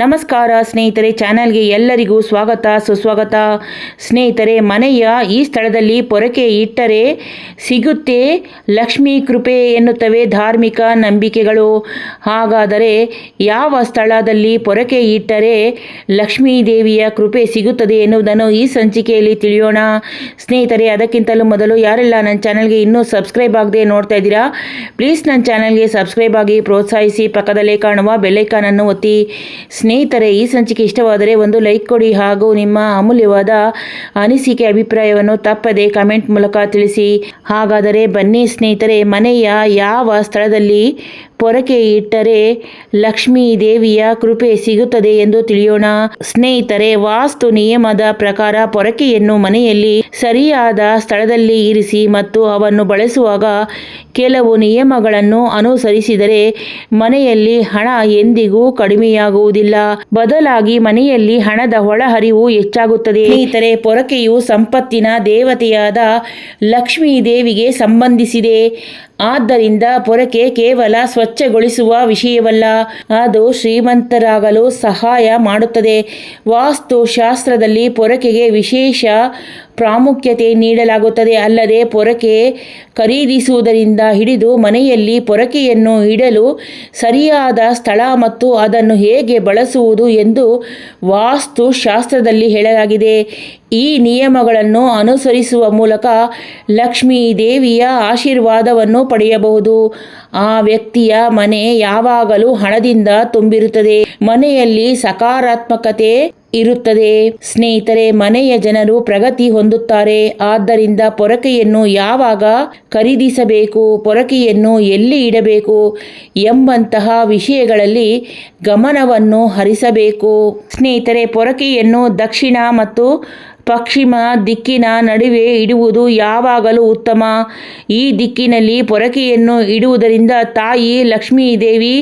ನಮಸ್ಕಾರ ಸ್ನೇಹಿತರೆ, ಚಾನಲ್ಗೆ ಎಲ್ಲರಿಗೂ ಸ್ವಾಗತ, ಸುಸ್ವಾಗತ. ಸ್ನೇಹಿತರೆ, ಮನೆಯ ಈ ಸ್ಥಳದಲ್ಲಿ ಪೊರಕೆ ಇಟ್ಟರೆ ಸಿಗುತ್ತೆ ಲಕ್ಷ್ಮೀ ಕೃಪೆ ಎನ್ನುತ್ತವೆ ಧಾರ್ಮಿಕ ನಂಬಿಕೆಗಳು. ಹಾಗಾದರೆ ಯಾವ ಸ್ಥಳದಲ್ಲಿ ಪೊರಕೆ ಇಟ್ಟರೆ ಲಕ್ಷ್ಮೀ ದೇವಿಯ ಕೃಪೆ ಸಿಗುತ್ತದೆ ಎನ್ನುವುದನ್ನು ಈ ಸಂಚಿಕೆಯಲ್ಲಿ ತಿಳಿಯೋಣ. ಸ್ನೇಹಿತರೆ, ಅದಕ್ಕಿಂತಲೂ ಮೊದಲು ಯಾರೆಲ್ಲ ನನ್ನ ಚಾನಲ್ಗೆ ಇನ್ನೂ ಸಬ್ಸ್ಕ್ರೈಬ್ ಆಗದೆ ನೋಡ್ತಾ ಇದ್ದೀರಾ, ಪ್ಲೀಸ್ ನನ್ನ ಚಾನಲ್ಗೆ ಸಬ್ಸ್ಕ್ರೈಬ್ ಆಗಿ ಪ್ರೋತ್ಸಾಹಿಸಿ, ಪಕ್ಕದಲ್ಲೇ ಕಾಣುವ ಬೆಲ್ಲೈಕಾನನ್ನು ಒತ್ತಿ. ಸ್ನೇಹಿತರೆ, ಈ ಸಂಚಿಕೆ ಇಷ್ಟವಾದರೆ ಒಂದು ಲೈಕ್ ಕೊಡಿ ಹಾಗೂ ನಿಮ್ಮ ಅಮೂಲ್ಯವಾದ ಅನಿಸಿಕೆ ಅಭಿಪ್ರಾಯವನ್ನು ತಪ್ಪದೆ ಕಮೆಂಟ್ ಮೂಲಕ ತಿಳಿಸಿ. ಹಾಗಾದರೆ ಬನ್ನಿ ಸ್ನೇಹಿತರೆ, ಮನೆಯ ಯಾವ ಸ್ಥಳದಲ್ಲಿ ಪೊರಕೆ ಇಟ್ಟರೆ ಲಕ್ಷ್ಮೀ ದೇವಿಯ ಕೃಪೆ ಸಿಗುತ್ತದೆ ಎಂದು ತಿಳಿಯೋಣ. ಸ್ನೇಹಿತರೆ, ವಾಸ್ತು ನಿಯಮದ ಪ್ರಕಾರ ಪೊರಕೆಯನ್ನು ಮನೆಯಲ್ಲಿ ಸರಿಯಾದ ಸ್ಥಳದಲ್ಲಿ ಇರಿಸಿ ಮತ್ತು ಅವನ್ನು ಬಳಸುವಾಗ ಕೆಲವು ನಿಯಮಗಳನ್ನು ಅನುಸರಿಸಿದರೆ ಮನೆಯಲ್ಲಿ ಹಣ ಎಂದಿಗೂ ಕಡಿಮೆಯಾಗುವುದಿಲ್ಲ. ಬದಲಾಗಿ ಮನೆಯಲ್ಲಿ ಹಣದ ಒಳಹರಿವು ಹೆಚ್ಚಾಗುತ್ತದೆ. ಸ್ನೇಹಿತರೆ, ಪೊರಕೆಯು ಸಂಪತ್ತಿನ ದೇವತೆಯಾದ ಲಕ್ಷ್ಮೀ ದೇವಿಗೆ ಸಂಬಂಧಿಸಿದೆ. ಆದ್ದರಿಂದ ಪೊರಕೆ ಕೇವಲ ಸ್ವಚ್ಛಗೊಳಿಸುವ ವಿಷಯವಲ್ಲ, ಅದು ಶ್ರೀಮಂತರಾಗಲು ಸಹಾಯ ಮಾಡುತ್ತದೆ. ವಾಸ್ತುಶಾಸ್ತ್ರದಲ್ಲಿ ಪೊರಕೆಗೆ ವಿಶೇಷ ಪ್ರಾಮುಖ್ಯತೆ ನೀಡಲಾಗುತ್ತದೆ. ಅಲ್ಲದೆ ಪೊರಕೆ ಖರೀದಿಸುವುದರಿಂದ ಹಿಡಿದು ಮನೆಯಲ್ಲಿ ಪೊರಕೆಯನ್ನು ಇಡಲು ಸರಿಯಾದ ಸ್ಥಳ ಮತ್ತು ಅದನ್ನು ಹೇಗೆ ಬಳಸುವುದು ಎಂದು ವಾಸ್ತುಶಾಸ್ತ್ರದಲ್ಲಿ ಹೇಳಲಾಗಿದೆ. ಈ ನಿಯಮಗಳನ್ನು ಅನುಸರಿಸುವ ಮೂಲಕ ಲಕ್ಷ್ಮೀ ದೇವಿಯ ಆಶೀರ್ವಾದವನ್ನು ಪಡೆಯಬಹುದು. ಆ ವ್ಯಕ್ತಿಯ ಮನೆ ಯಾವಾಗಲೂ ಹಣದಿಂದ ತುಂಬಿರುತ್ತದೆ. ಮನೆಯಲ್ಲಿ ಸಕಾರಾತ್ಮಕತೆ ಇರುತ್ತದೆ. ಸ್ನೇಹಿತರೆ, ಮನೆಯ ಜನರು ಪ್ರಗತಿ ಹೊಂದುತ್ತಾರೆ. ಆದ್ದರಿಂದ ಪೊರಕೆಯನ್ನು ಯಾವಾಗ ಖರೀದಿಸಬೇಕು, ಪೊರಕೆಯನ್ನು ಎಲ್ಲಿ ಇಡಬೇಕು ಎಂಬಂತಹ ವಿಷಯಗಳಲ್ಲಿ ಗಮನವನ್ನು ಹರಿಸಬೇಕು. ಸ್ನೇಹಿತರೆ, ಪೊರಕೆಯನ್ನು ದಕ್ಷಿಣ ಮತ್ತು ಪಶ್ಚಿಮ ದಿಕ್ಕಿನ ನಡುವೆ ಇಡುವುದು ಯಾವಾಗಲೂ ಉತ್ತಮ. ಈ ದಿಕ್ಕಿನಲ್ಲಿ ಪೊರಕೆಯನ್ನು ಇಡುವುದರಿಂದ ತಾಯಿ ಲಕ್ಷ್ಮೀ ದೇವಿ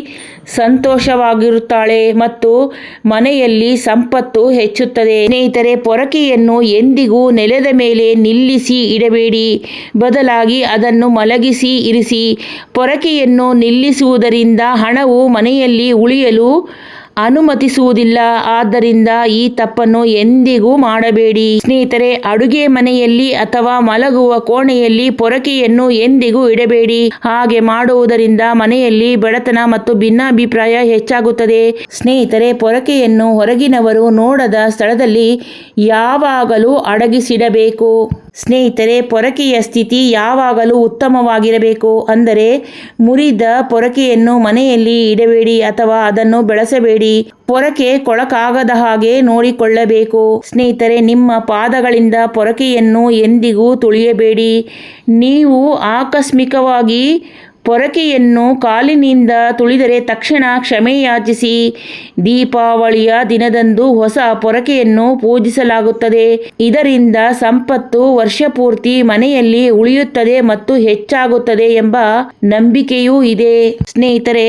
ಸಂತೋಷವಾಗಿರುತ್ತಾಳೆ ಮತ್ತು ಮನೆಯಲ್ಲಿ ಸಂಪತ್ತು ಹೆಚ್ಚುತ್ತದೆ. ಸ್ನೇಹಿತರೆ, ಪೊರಕೆಯನ್ನು ಎಂದಿಗೂ ನೆಲದ ಮೇಲೆ ನಿಲ್ಲಿಸಿ ಇಡಬೇಡಿ. ಬದಲಾಗಿ ಅದನ್ನು ಮಲಗಿಸಿ ಇರಿಸಿ. ಪೊರಕೆಯನ್ನು ನಿಲ್ಲಿಸುವುದರಿಂದ ಹಣವು ಮನೆಯಲ್ಲಿ ಉಳಿಯಲು ಅನುಮತಿಸುವುದಿಲ್ಲ. ಆದ್ದರಿಂದ ಈ ತಪ್ಪನ್ನು ಎಂದಿಗೂ ಮಾಡಬೇಡಿ. ಸ್ನೇಹಿತರೆ, ಅಡುಗೆ ಮನೆಯಲ್ಲಿ ಅಥವಾ ಮಲಗುವ ಕೋಣೆಯಲ್ಲಿ ಪೊರಕೆಯನ್ನು ಎಂದಿಗೂ ಇಡಬೇಡಿ. ಹಾಗೆ ಮಾಡುವುದರಿಂದ ಮನೆಯಲ್ಲಿ ಬಡತನ ಮತ್ತು ಭಿನ್ನಾಭಿಪ್ರಾಯ ಹೆಚ್ಚಾಗುತ್ತದೆ. ಸ್ನೇಹಿತರೆ, ಪೊರಕೆಯನ್ನು ಹೊರಗಿನವರು ನೋಡದ ಸ್ಥಳದಲ್ಲಿ ಯಾವಾಗಲೂ ಅಡಗಿಸಿಡಬೇಕು. ಸ್ನೇಹಿತರೆ, ಪೊರಕೆಯ ಸ್ಥಿತಿ ಯಾವಾಗಲೂ ಉತ್ತಮವಾಗಿರಬೇಕು ಅಂದರೆ ಮುರಿದ ಪೊರಕೆಯನ್ನು ಮನೆಯಲ್ಲಿ ಇಡಬೇಡಿ ಅಥವಾ ಅದನ್ನು ಬೆಳೆಸಬೇಡಿ. ಪೊರಕೆ ಕೊಳಕಾಗದ ಹಾಗೆ ನೋಡಿಕೊಳ್ಳಬೇಕು. ಸ್ನೇಹಿತರೆ, ನಿಮ್ಮ ಪಾದಗಳಿಂದ ಪೊರಕೆಯನ್ನು ಎಂದಿಗೂ ತುಳಿಯಬೇಡಿ. ನೀವು ಆಕಸ್ಮಿಕವಾಗಿ ಪೊರಕೆಯನ್ನು ಕಾಲಿನಿಂದ ತುಳಿದರೆ ತಕ್ಷಣ ಕ್ಷಮೆಯಾಚಿಸಿ ದೀಪಾವಳಿಯ ದಿನದಂದು ಹೊಸ ಪೊರಕೆಯನ್ನು ಪೂಜಿಸಲಾಗುತ್ತದೆ. ಇದರಿಂದ ಸಂಪತ್ತು ವರ್ಷಪೂರ್ತಿ ಮನೆಯಲ್ಲಿ ಉಳಿಯುತ್ತದೆ ಮತ್ತು ಹೆಚ್ಚಾಗುತ್ತದೆ ಎಂಬ ನಂಬಿಕೆಯೂ ಇದೆ. ಸ್ನೇಹಿತರೆ,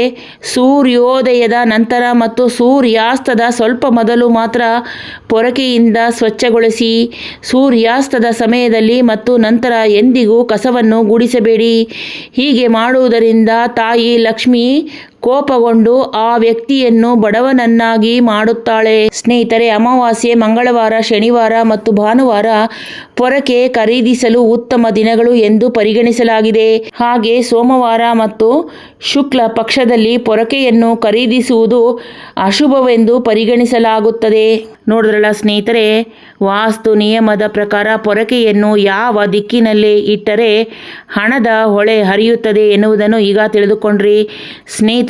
ಸೂರ್ಯೋದಯದ ನಂತರ ಮತ್ತು ಸೂರ್ಯಾಸ್ತದ ಸ್ವಲ್ಪ ಮೊದಲು ಮಾತ್ರ ಪೊರಕೆಯಿಂದ ಸ್ವಚ್ಛಗೊಳಿಸಿ, ಸೂರ್ಯಾಸ್ತದ ಸಮಯದಲ್ಲಿ ಮತ್ತು ನಂತರ ಎಂದಿಗೂ ಕಸವನ್ನು ಗುಡಿಸಬೇಡಿ. ಹೀಗೆ ಮಾಡುವುದರಿಂದ ತಾಯಿ ಲಕ್ಷ್ಮಿ ಕೋಪಗೊಂಡು ಆ ವ್ಯಕ್ತಿಯನ್ನು ಬಡವನನ್ನಾಗಿ ಮಾಡುತ್ತಾಳೆ. ಸ್ನೇಹಿತರೆ, ಅಮಾವಾಸ್ಯೆ, ಮಂಗಳವಾರ, ಶನಿವಾರ ಮತ್ತು ಭಾನುವಾರ ಪೊರಕೆ ಖರೀದಿಸಲು ಉತ್ತಮ ದಿನಗಳು ಎಂದು ಪರಿಗಣಿಸಲಾಗಿದೆ. ಹಾಗೆ ಸೋಮವಾರ ಮತ್ತು ಶುಕ್ಲ ಪಕ್ಷದಲ್ಲಿ ಪೊರಕೆಯನ್ನು ಖರೀದಿಸುವುದು ಅಶುಭವೆಂದು ಪರಿಗಣಿಸಲಾಗುತ್ತದೆ. ನೋಡಿದ್ರಲ್ಲ ಸ್ನೇಹಿತರೆ, ವಾಸ್ತು ನಿಯಮದ ಪ್ರಕಾರ ಪೊರಕೆಯನ್ನು ಯಾವ ದಿಕ್ಕಿನಲ್ಲಿ ಇಟ್ಟರೆ ಹಣದ ಹೊಳೆ ಹರಿಯುತ್ತದೆ ಎನ್ನುವುದನ್ನು ಈಗ ತಿಳಿದುಕೊಂಡ್ರಿ.